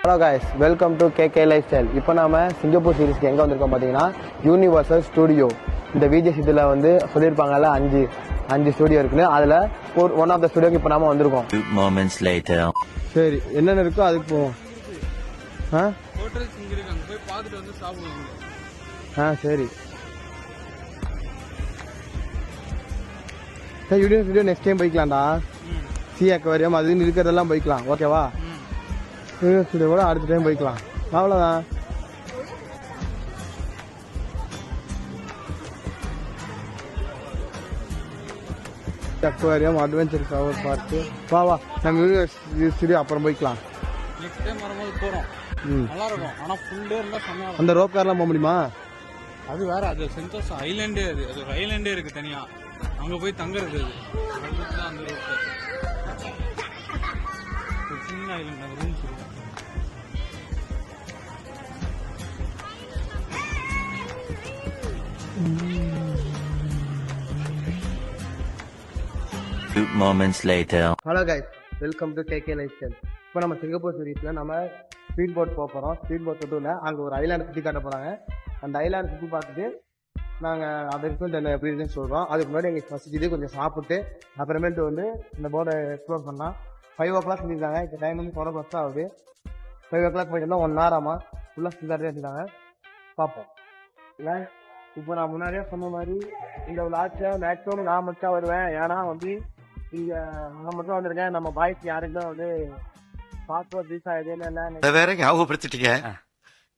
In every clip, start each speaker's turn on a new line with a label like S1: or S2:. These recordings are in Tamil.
S1: Hello guys welcome to K lifestyle இப்போ நாம சிங்கப்பூர் சீரிஸ்க்கு எங்கே வந்திருக்கோம் பார்த்தீங்கன்னா யூனிவர்சல் ஸ்டூடியோ இந்த விஜய் இதில் வந்து சொல்லியிருப்பாங்கல்ல அஞ்சு அஞ்சு ஸ்டூடியோ இருக்குன்னு. அதில் ஒரு ஒன் ஆஃப் த ஸ்டூடியோக்கு இப்போ நாம வந்திருக்கோம்.
S2: Two moments later.
S1: சரி என்னென்ன இருக்கோ அதுக்கு போவோம். ஆ?
S3: ஹோட்டல்ஸ் இங்க இருக்கு அங்க போய் பார்த்துட்டு வந்து சாப்பிடுவாங்க
S1: ஆ சரி. சரி யூனிவர்ஸ் ஸ்டூடியோ நெக்ஸ்ட் டைம் போய்க்கலாம்டா. சி அக்வாரியம் அது இருக்கிறதெல்லாம் போய்க்கலாம். ஓகேவா யூனிவர்ஸ் ஸ்டூடியோ கூட அடுத்த டைம் போய்க்கலாம். அவ்வளோதான் அக்வாரியம் அட்வென்ச்சர் கவர் பார்க்கு வா வா. நம்ம யூனிவர்ஸ் ஸ்டுடியோ அப்புறம் போய்க்கலாம்.
S3: நெக்ஸ்ட் டைம் வரும்போது போறோம்.
S1: ம்.
S3: நல்லா இருக்கும் ஆனா ஃபுல் டே இருந்தா செம்மையா இருக்கும்.
S1: அந்த ரோப் கார்லாம் போக முடியுமா?
S3: அது வேற அது சென்டோஸ் ஐலாண்டே அது. அது ஒரு ஐலாண்டே இருக்கு தனியா. அங்க போய் தங்குறது அது. அந்த. ஒரு சின்ன ஐலாண்ட் அந்த rooms
S2: Two moments later.
S1: Hello guys welcome to KK lifestyle இப்போ நம்ம சிங்கப்பூர் சீரீஸில் நம்ம ஸ்பீட் போட் போக போகிறோம் ஸ்பீட் போட் மட்டும் அங்கே ஒரு ஐலாண்ட் சுற்றி காட்ட போகிறாங்க அந்த ஐலாண்ட் சுற்றி பார்த்துட்டு நாங்கள் அதை இருக்கும் தென் எப்படி இருக்குன்னு சொல்கிறோம் அதுக்கு முன்னாடி எங்களுக்கு ஃபஸ்ட்டு கொஞ்சம் சாப்பிட்டு அப்புறமேட்டு வந்து இந்த போர்டை எக்ஸ்ப்ளோர் பண்ணலாம். ஃபைவ் ஓ கிளாக் சொல்லியிருக்காங்க இப்போ டைம் வந்து ஃபோர் ஓ கிளாக் தான் ஆகுது ஃபைவ் ஓ கிளாக் போயிட்டு ஒன் ஹவர் ஆமா. ஃபுல்லாக சுற்றி வச்சுருக்காங்க பார்ப்போம். இல்லை? இப்போ நான் முன்னாடியே சொன்ன மாதிரி இந்த விளாட்சை மேக்ஸிமம் நான் மட்டும் வருவேன். ஏன்னா வந்து இங்க நான் மட்டும் வந்திருக்கேன். நம்ம பாய்ஸ் யாருக்கும் வந்து பாஸ்போர்ட் விசா எதுவும் இல்லை
S4: அதை வேற ஞாபகப்படுத்திட்டீங்க.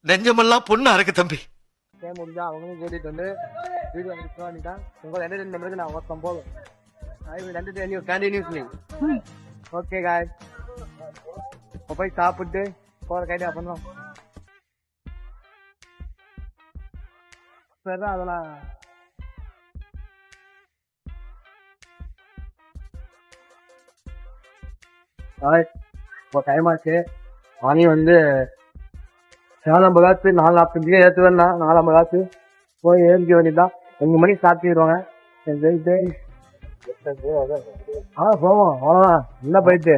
S4: நெஞ்சமெல்லாம் பொண்ணு அறக்கு தம்பி.
S1: டைம் முடிஞ்சா அவங்களும் கூட்டிட்டு வந்து வீடியோ எடுத்து வேண்டிட்டான் உங்க என்டர்டைன் பண்ணுறது நான் ஒருத்தம் போதும் I will entertain you continuously okay guy இப்போ போய் சாப்பிட்டு போகிற கைடியா பண்ணுவோம் சரி அதெல்லாம் ஹாய் இப்போ டைம் ஆச்சு மணி வந்து நாலம்பது காசு நாலு நாற்பத்தஞ்சுக்கு ஏற்று வேணா நாலம்பது காசு போய் ஏறிக்க வேண்டியதுதான் ரெண்டு மணிக்கு சாப்பிட்டுருவாங்க போயிட்டு ஆ போவோம் அவ்வளோதான் என்ன போயிட்டு?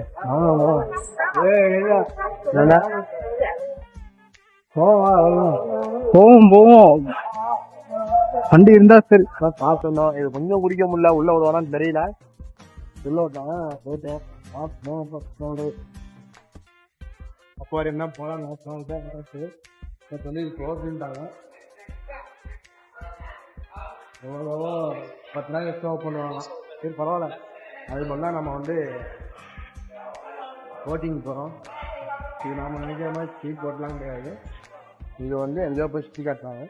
S1: போவோம் போவோம் வண்டி இருந்தா சரி. பார்த்துருந்தோம் இது கொஞ்சம் குடிக்க முடியல. உள்ள விடுவானான்னு தெரியல. உள்ள விட்டாங்க போயிட்டேன் அப்போ வரை என்ன போகலாம் தான் சொல்லிட்டேன் இப்போ வந்து இது க்ளோஸ்ட்டாங்க எவ்வளோ பத்து நாள் எக்ஸ்ட்ரா பண்ணுவாங்க. சரி பரவாயில்ல. அது பண்ணால் நம்ம வந்து போட்டிங் போகிறோம் இது நாம் நினைக்கிற மாதிரி ஸ்பீட் போட்லாம் கிடையாது. இது வந்து என்ஜாய் போய் சுற்றி காட்டுறாங்க.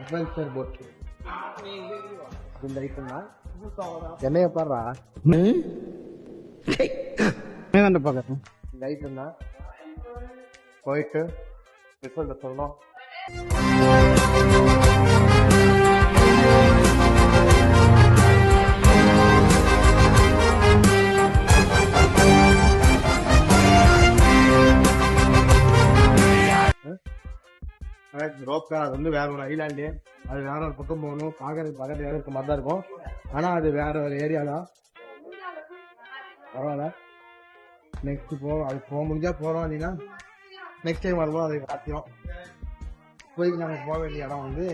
S1: அட்வென்ச்சர் போட் இந்த ஐட்டம் தான். என்னைய பாடுறா என்ன இந்த ஐட்டம் தான் போயிட்டு ரிசல்ட் சொல்லணும். ரோப் கார் அது வந்து வேற ஒரு ஐலாண்டு அது வேற ஒரு பக்கம் போகணும். பார்க்கறதுக்கு பக்கத்துல இருக்க மாதிரி தான் இருக்கும். ஆனா அது வேற ஒரு ஏரியா தான். பரவாயில்ல. நெக்ஸ்ட் போகிறோம் அது போக முடிஞ்சா போறோம் அப்படின்னா நெக்ஸ்ட் டைம் வரும்போது அதை காட்டியும் போய் நாங்கள் போக வேண்டிய இடம் வந்து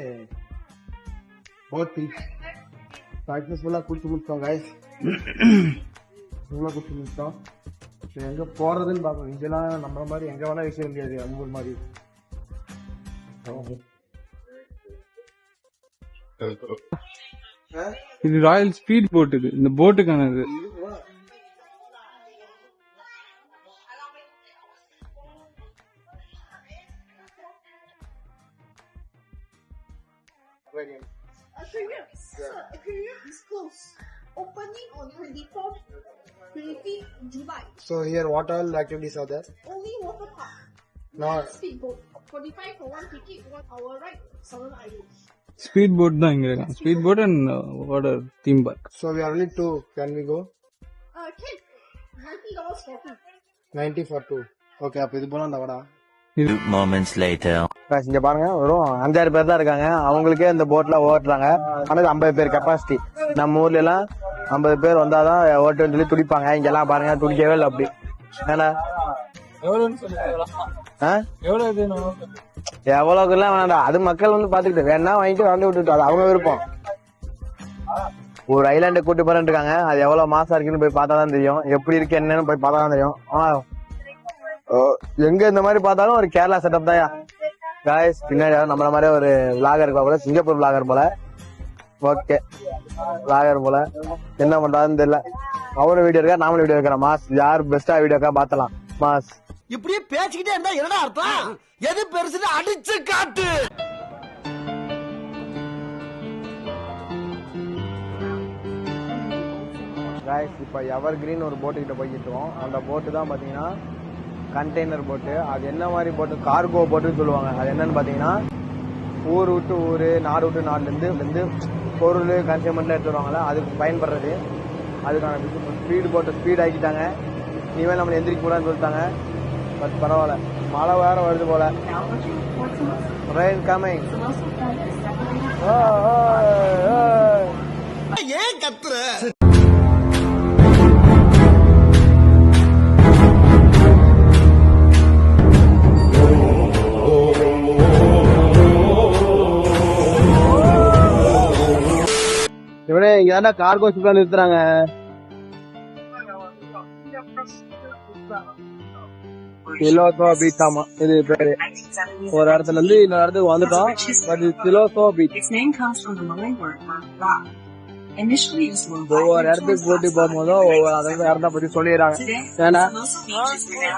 S1: போட் பீச் சக்ஸஸ்ஃபுல்லாக குடிச்சு முடிச்சிட்டோம் கைஸ் ஃபுல்லாக குடிச்சு முடிச்சிட்டோம். சரி எங்கே போகிறதுன்னு பார்க்கணும் இதெல்லாம் நம்மள மாதிரி எங்கே வேணால் விஷயம் முடியாது அவங்க மாதிரி.
S3: இது ராயல் ஸ்பீட் போட் இது இந்த போட்டுக்கான இது
S5: Aquarium, sir, aquarium is closed. Opening on 24th, 25th July.
S1: So here, what all activities are there?
S5: Only water park.
S1: Not
S5: Speedboat. 45 for one ticket, one hour ride, Southern Islands.
S3: Speed boat தான் இங்க இருக்கான் speed boat and water theme park
S1: so we are only two. Can we go?
S5: Uh, can. $90 for two.
S1: Ninety for two okay அப்போ இது போல அந்த வடா
S2: Two moments later.
S1: guys, இங்க பாருங்க வெறும் அஞ்சாறு பேர் தான் இருக்காங்க அவங்களுக்கே இந்த போட்ல ஓட்டுறாங்க ஆனா இது ஐம்பது பேர் கெப்பாசிட்டி நம்ம ஊர்ல எல்லாம் ஐம்பது பேர் வந்தாதான் ஓட்டுன்னு சொல்லி துடிப்பாங்க இங்க எல்லாம் பாருங்க துடிக்கவே இல்லை அப்படி ஏன்னா எவ்வளவுக்கு எல்லாம் வேணாம்டா. அது மக்கள் வந்து பாத்துக்கிட்டு வேணா வாங்கிட்டு வந்து விட்டுட்டு அது அவங்க விருப்பம். ஒரு ஐலாண்டு கூட்டு போறேன்னு இருக்காங்க அது எவ்வளவு மாசம் இருக்குன்னு போய் பார்த்தா தான் தெரியும். எப்படி இருக்கு என்னன்னு போய் பார்த்தா தான் தெரியும் எங்க இந்த மாதிரி பார்த்தாலும் ஒரு கேரளா செட்டப் தான் காய்ஸ் பின்னாடி நம்மள மாதிரி ஒரு விளாகர் இருக்கா போல. சிங்கப்பூர் விளாகர் போல. ஓகே விளாகர் போல. என்ன பண்றாருன்னு தெரியல. அவரும் வீடியோ இருக்கா நாமளும் வீடியோ இருக்கிற மாஸ் யார் பெஸ்டா வீடியோ இருக்கா பார்த்தலாம். மாஸ்.
S4: இப்படியே பேசிக்கிட்டே இருந்தா என்னடா அர்த்தம்? எது பெருசுன்னு அடிச்சு காட்டு.
S1: காய்ஸ் இப்போ எவர் கிரீன் ஒரு போட்டு கிட்ட போய்கிட்டு இருக்கோம். அந்த போட்டு தான் பார்த்தீங்கன்னா கண்டெய்னர் போட்டு அது என்ன மாதிரி போட்டு கார்கோ போட்டுன்னு சொல்லுவாங்க. அது என்னன்னு பார்த்தீங்கன்னா ஊர் விட்டு ஊர் நாடு விட்டு நாடுலேருந்து வந்து பொருள் கன்சியூமெண்ட்லாம் எடுத்து வருவாங்கல்ல அதுக்கு பயன்படுறது. அதுக்கான ஸ்பீடு போட்டு ஸ்பீட் ஆக்கிட்டாங்க. இனிமேல் நம்மளை எந்திரிக்க கூடாதுன்னு சொல்லிட்டாங்க. பட் பரவாயில்ல. மழை வேற வருது போல. ரெயின் கமிங்
S4: ஏன் கத்துற?
S1: இவனே இங்க தாண்டா கார்கோ நிறுத்துறாங்க. சிலோசோ பீச் ஆமா இது பேரு. ஒரு இடத்துல இருந்து இன்னொரு இடத்துக்கு வந்துட்டோம். பட் இது சிலோசோ பீச் ஒவ்வொரு இடத்துக்கு கூட்டி போகும்போதும் ஒவ்வொரு அந்த இடத்த பத்தி சொல்லிடுறாங்க. ஏன்னா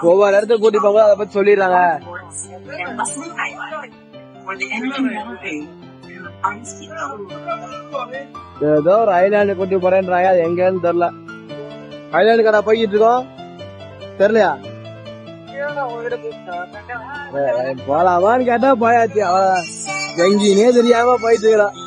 S1: ஒவ்வொரு இடத்துக்கு கூட்டி போகும்போது அதை பத்தி சொல்லிடுறாங்க. ஏதோ ஒரு ஐலாண்டு கூட்டி போறேன்றாங்க. அது எங்கன்னு தெரியல. ஐலாண்டு கடை போய்கிட்டு இருக்கோம். தெரியலையா? போலாமான்னு கேட்டா போயாச்சு அவ்வளவுதான். எங்கேயுமே தெரியாம போயிட்டு இருக்கிறான்.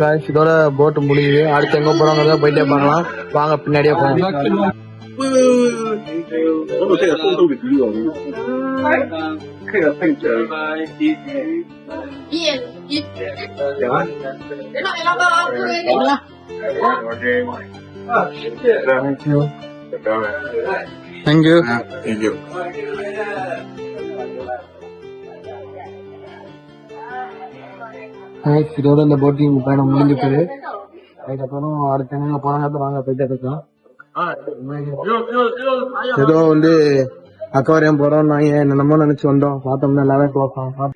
S1: Guys, இதோட போட் முடியுது. அடுத்து எங்க போறோங்கிறத போயிட்டே பார்க்கலாம். வாங்க பின்னாடியே போகலாம்
S5: người
S1: தேங்க்யூ இதோட இந்த போட்டிங் பயணம் முடிஞ்சு போகுது அதுக்கப்புறம் அடுத்த எங்க போனாங்க வாங்க போயிட்டே இருக்கலாம் ஏதோ வந்து அக்வாரியம் போறோம் நாங்க என்னென்னமோ நினைச்சு வந்தோம் பார்த்தோம்னா எல்லாமே க்ளோஸ் ஆகும்